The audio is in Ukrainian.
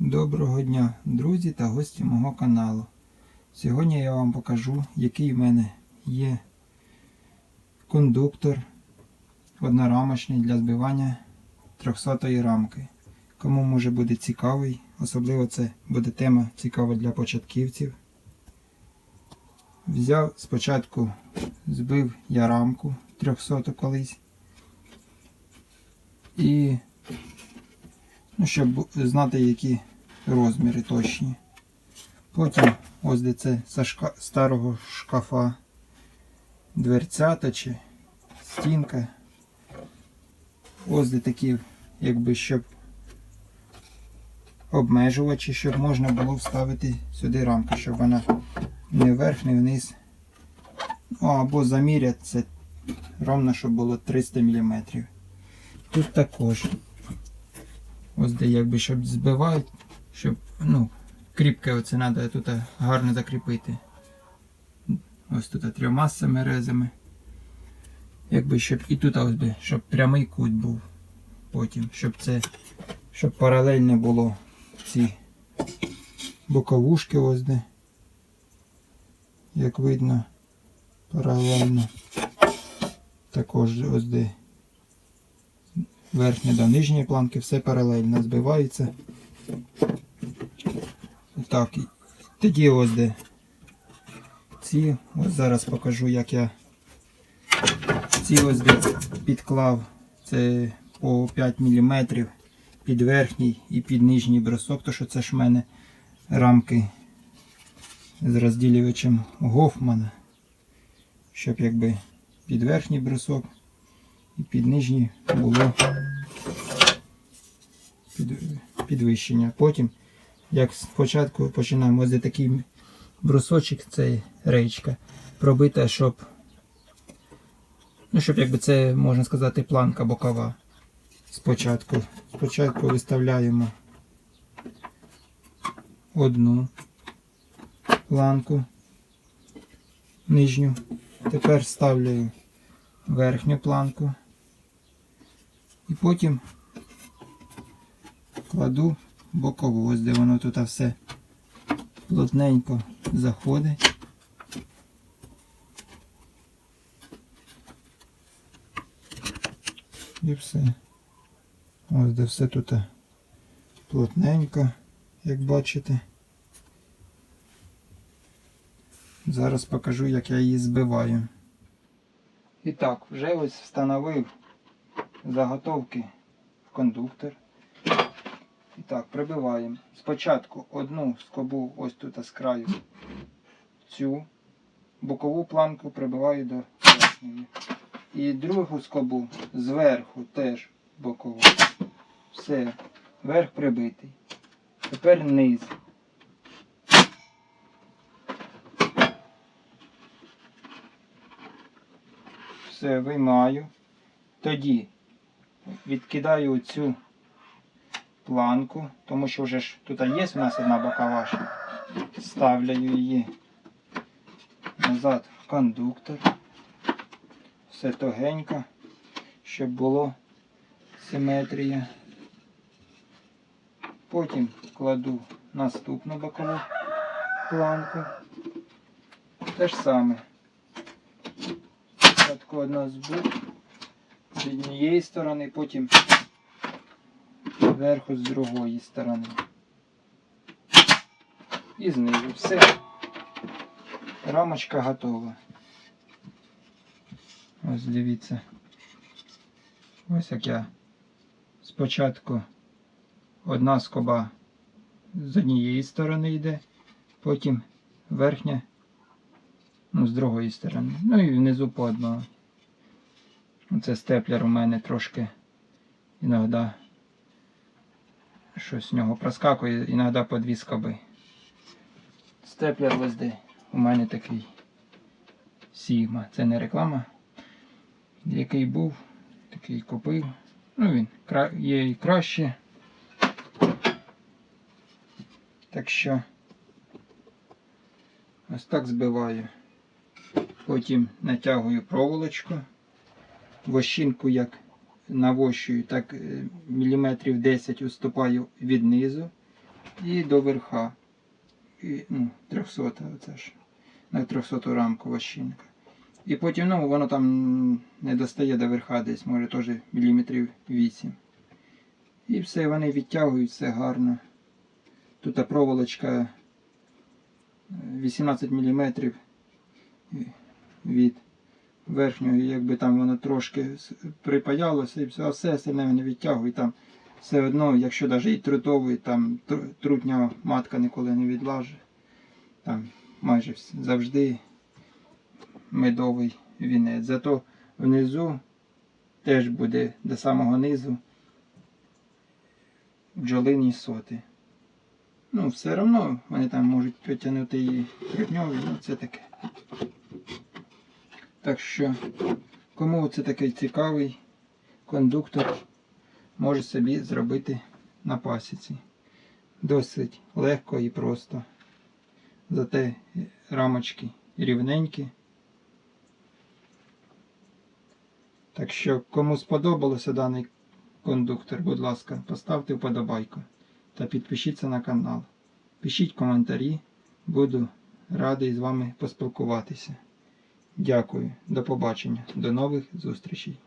Доброго дня, друзі та гості мого каналу. Сьогодні я вам покажу, який в мене є кондуктор однорамочний для збивання 300-ї рамки. Кому може буде цікавий, особливо це буде тема цікава для початківців. Взяв спочатку, збив я рамку 300 колись. І Ну, щоб знати, які розміри точні. Потім ось де це з шка- старого шкафа дверцята чи стінка. Ось де такі, якби щоб обмежувачі, щоб можна було вставити сюди рамку, щоб вона не вверх, не вниз. Ну, або заміряти це ровно, щоб було 300 мм. Тут також. Ось де якби щоб збивають, щоб ну, кріпке оце треба тут гарно закріпити. Ось тут трьома саморезами. Якби щоб і тут ось би, щоб прямий кут був. Потім, щоб це, щоб паралельно було ці боковушки ось де. Як видно, паралельно. Також ось де верхня до нижньої планки, все паралельно збивається. Так, тоді ось де ці, ось зараз покажу, як я ці ось де підклав. Це по 5 мм під верхній і під нижній брусок, то що це ж в мене рамки з розділювачем Гофмана. Щоб якби під верхній брусок і під нижній було підвищення. Потім, як спочатку починаємо ось де такий брусочок, це рейчка, пробита, щоб, ну, щоб якби це, можна сказати, планка бокова. Спочатку. Спочатку виставляємо одну планку нижню. Тепер ставлю верхню планку. І потім кладу бокову, ось де воно тут все плотненько заходить. І все. Ось де все тут плотненько, як бачите. Зараз покажу, як я її збиваю. І так, вже ось встановив заготовки в кондуктор. І так, прибиваємо. Спочатку одну скобу ось тут з краю цю бокову планку прибиваю до верхньої. І другу скобу зверху теж бокову. Все, верх прибитий. Тепер низ. Все, виймаю. Тоді відкидаю цю планку, тому що вже ж тут є у нас одна бокова. Ставлю її назад в кондуктор. Все тогенько, щоб було симетрія. Потім кладу наступну бокову планку. Те ж саме. Одна з боку, з однієї сторони, потім зверху з другої сторони. І знизу. Все. Рамочка готова. Ось дивіться. Ось як я спочатку одна скоба з однієї сторони йде, потім верхня ну, з другої сторони. Ну і внизу по одному. Оце степлер у мене трошки іноді щось з нього проскакує, іноді по дві скоби. Степлер ось де у мене такий Sigma. Це не реклама. Який був, такий купив. Ну він є і краще. Так що ось так збиваю. Потім натягую проволочку. Вощинку як навощую, так е, міліметрів 10 уступаю від низу. і до верха. І, ну, 300 оце ж. На 300 рамку вощинка. І потім ну, воно там не достає до верха десь, може теж міліметрів 8. І все, вони відтягують, все гарно. Тут проволочка е, 18 мм від верхнього, якби там воно трошки припаялося і все, а все остальне вони відтягують там. Все одно, якщо навіть і трутовий, там трутня матка ніколи не відлаже. Там майже завжди медовий вінець. Зато внизу теж буде до самого низу бджолині соти. Ну, все одно вони там можуть потягнути і трутньові, ну це таке. Так що, кому це такий цікавий кондуктор, може собі зробити на пасіці. Досить легко і просто. Зате рамочки рівненькі. Так що, кому сподобалося даний кондуктор, будь ласка, поставте вподобайку та підпишіться на канал. Пишіть коментарі, буду радий з вами поспілкуватися. Дякую, до побачення, до нових зустрічей.